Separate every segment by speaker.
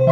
Speaker 1: దేవుడిని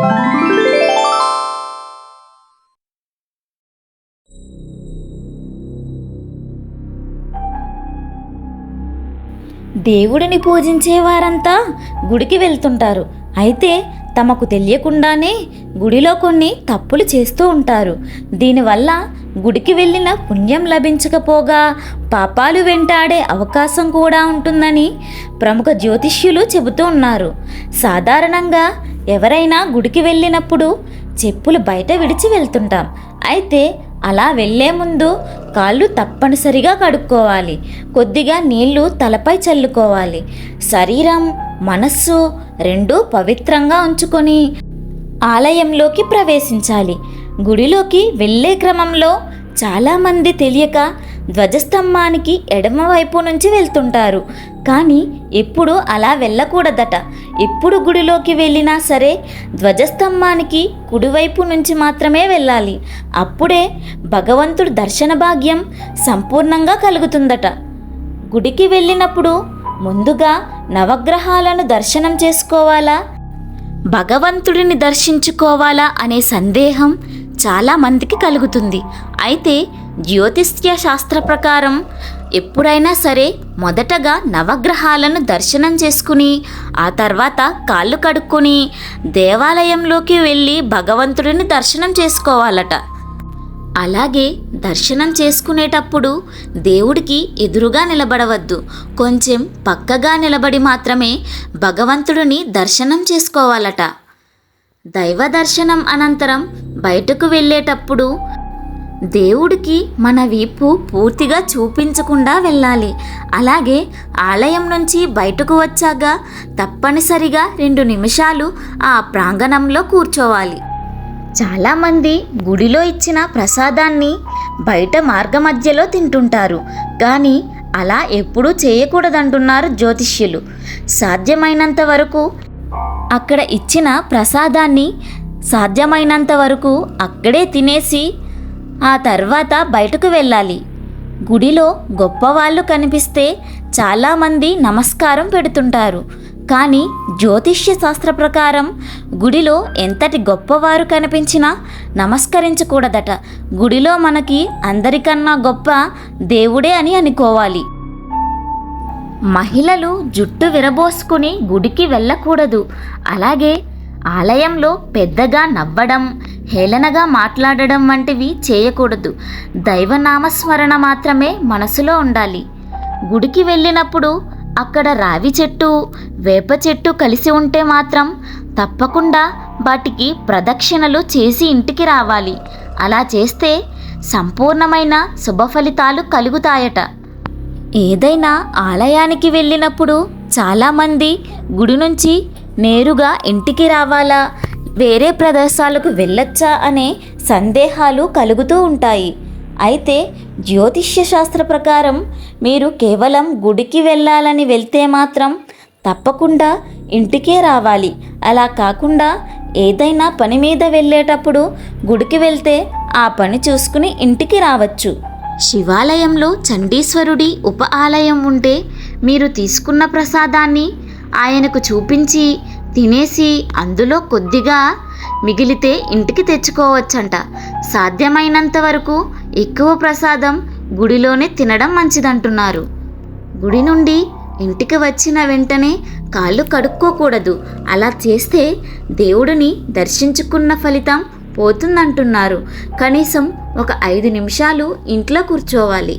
Speaker 1: పూజించే వారంతా గుడికి వెళ్తుంటారు. అయితే తమకు తెలియకుండానే గుడిలో కొన్ని తప్పులు చేస్తూ ఉంటారు. దీనివల్ల గుడికి వెళ్ళిన పుణ్యం లభించకపోగా పాపాలు వెంటాడే అవకాశం కూడా ఉంటుందని ప్రముఖ జ్యోతిష్యులు చెబుతూ ఉన్నారు. సాధారణంగా ఎవరైనా గుడికి వెళ్ళినప్పుడు చెప్పులు బయట విడిచి వెళ్తుంటాం. అయితే అలా వెళ్ళే ముందు కాళ్ళు తప్పనిసరిగా కడుక్కోవాలి. కొద్దిగా నీళ్ళు తలపై చల్లుకోవాలి. శరీరం మనస్సు రెండూ పవిత్రంగా ఉంచుకొని ఆలయంలోకి ప్రవేశించాలి. గుడిలోకి వెళ్ళే క్రమంలో చాలామంది తెలియక ధ్వజస్తంభానికి ఎడమవైపు నుంచి వెళ్తుంటారు. కానీ ఎప్పుడు అలా వెళ్ళకూడదట. ఎప్పుడు గుడిలోకి వెళ్ళినా సరే ధ్వజస్తంభానికి కుడివైపు నుంచి మాత్రమే వెళ్ళాలి. అప్పుడే భగవంతుడు దర్శన భాగ్యం సంపూర్ణంగా కలుగుతుందట. గుడికి వెళ్ళినప్పుడు ముందుగా నవగ్రహాలను దర్శనం చేసుకోవాలా? భగవంతుడిని దర్శించుకోవాలా అనే సందేహం చాలా మందికి కలుగుతుంది. అయితే జ్యోతిష్య శాస్త్ర ప్రకారం ఎప్పుడైనా సరే మొదటగా నవగ్రహాలను దర్శనం చేసుకుని ఆ తర్వాత కాళ్ళు కడుక్కొని దేవాలయంలోకి వెళ్ళి భగవంతుడిని దర్శనం చేసుకోవాలట. అలాగే దర్శనం చేసుకునేటప్పుడు దేవుడికి ఎదురుగా నిలబడవద్దు. కొంచెం పక్కగా నిలబడి మాత్రమే భగవంతుడిని దర్శనం చేసుకోవాలట. దైవ దర్శనం అనంతరం బయటకు వెళ్ళేటప్పుడు దేవుడికి మన వీపు పూర్తిగా చూపించకుండా వెళ్ళాలి. అలాగే ఆలయం నుంచి బయటకు వచ్చాక తప్పనిసరిగా రెండు నిమిషాలు ఆ ప్రాంగణంలో కూర్చోవాలి. చాలామంది గుడిలో ఇచ్చిన ప్రసాదాన్ని బయట మార్గ మధ్యలో తింటుంటారు. కానీ అలా ఎప్పుడూ చేయకూడదంటున్నారు జ్యోతిష్యులు. సాధ్యమైనంత వరకు అక్కడ ఇచ్చిన ప్రసాదాన్ని సాధ్యమైనంత వరకు అక్కడే తినేసి ఆ తర్వాత బయటకు వెళ్ళాలి. గుడిలో గొప్పవాళ్ళు కనిపిస్తే చాలామంది నమస్కారం పెడుతుంటారు. కానీ జ్యోతిష్య శాస్త్ర ప్రకారం గుడిలో ఎంతటి గొప్పవారు కనిపించినా నమస్కరించకూడదట. గుడిలో మనకి అందరికన్నా గొప్ప దేవుడే అని అనుకోవాలి. మహిళలు జుట్టు విరబోసుకుని గుడికి వెళ్ళకూడదు. అలాగే ఆలయంలో పెద్దగా నవ్వడం హేళనగా మాట్లాడడం వంటివి చేయకూడదు. దైవనామస్మరణ మాత్రమే మనసులో ఉండాలి. గుడికి వెళ్ళినప్పుడు అక్కడ రావి చెట్టు వేప చెట్టు కలిసి ఉంటే మాత్రం తప్పకుండా వాటికి ప్రదక్షిణలు చేసి ఇంటికి రావాలి. అలా చేస్తే సంపూర్ణమైన శుభ ఫలితాలు కలుగుతాయట. ఏదైనా ఆలయానికి వెళ్ళినప్పుడు చాలామంది గుడి నుంచి నేరుగా ఇంటికి రావాలా? వేరే ప్రదేశాలకు వెళ్ళొచ్చా అనే సందేహాలు కలుగుతూ ఉంటాయి. అయితే జ్యోతిష్య శాస్త్ర ప్రకారం మీరు కేవలం గుడికి వెళ్ళాలని వెళ్తే మాత్రం తప్పకుండా ఇంటికే రావాలి. అలా కాకుండా ఏదైనా పని మీద వెళ్ళేటప్పుడు గుడికి వెళ్తే ఆ పని చూసుకుని ఇంటికి రావచ్చు. శివాలయంలో చండీశ్వరుడి ఉప ఆలయం ఉంటే మీరు తీసుకున్న ప్రసాదాన్ని ఆయనకు చూపించి తినేసి అందులో కొద్దిగా మిగిలితే ఇంటికి తెచ్చుకోవచ్చంట. సాధ్యమైనంత వరకు ఎక్కువ ప్రసాదం గుడిలోనే తినడం మంచిదంటున్నారు. గుడి నుండి ఇంటికి వచ్చిన వెంటనే కాళ్ళు కడుక్కోకూడదు. అలా చేస్తే దేవుడిని దర్శించుకున్న ఫలితం పోతుందంటున్నారు. కనీసం ఒక ఐదు నిమిషాలు ఇంట్లో కూర్చోవాలి.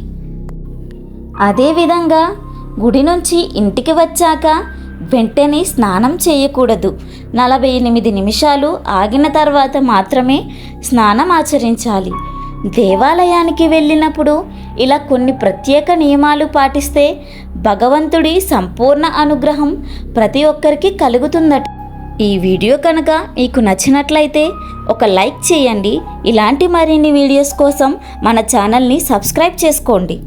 Speaker 1: అదేవిధంగా గుడి నుంచి ఇంటికి వచ్చాక వెంటనే స్నానం చేయకూడదు. నలభై ఎనిమిది నిమిషాలు ఆగిన తర్వాత మాత్రమే స్నానం ఆచరించాలి. దేవాలయానికి వెళ్ళినప్పుడు ఇలా కొన్ని ప్రత్యేక నియమాలు పాటిస్తే భగవంతుడి సంపూర్ణ అనుగ్రహం ప్రతి ఒక్కరికి కలుగుతుందట. ఈ వీడియో కనుక మీకు నచ్చినట్లయితే ఒక లైక్ చేయండి. ఇలాంటి మరిన్ని వీడియోస్ కోసం మన ఛానల్ని సబ్స్క్రైబ్ చేసుకోండి.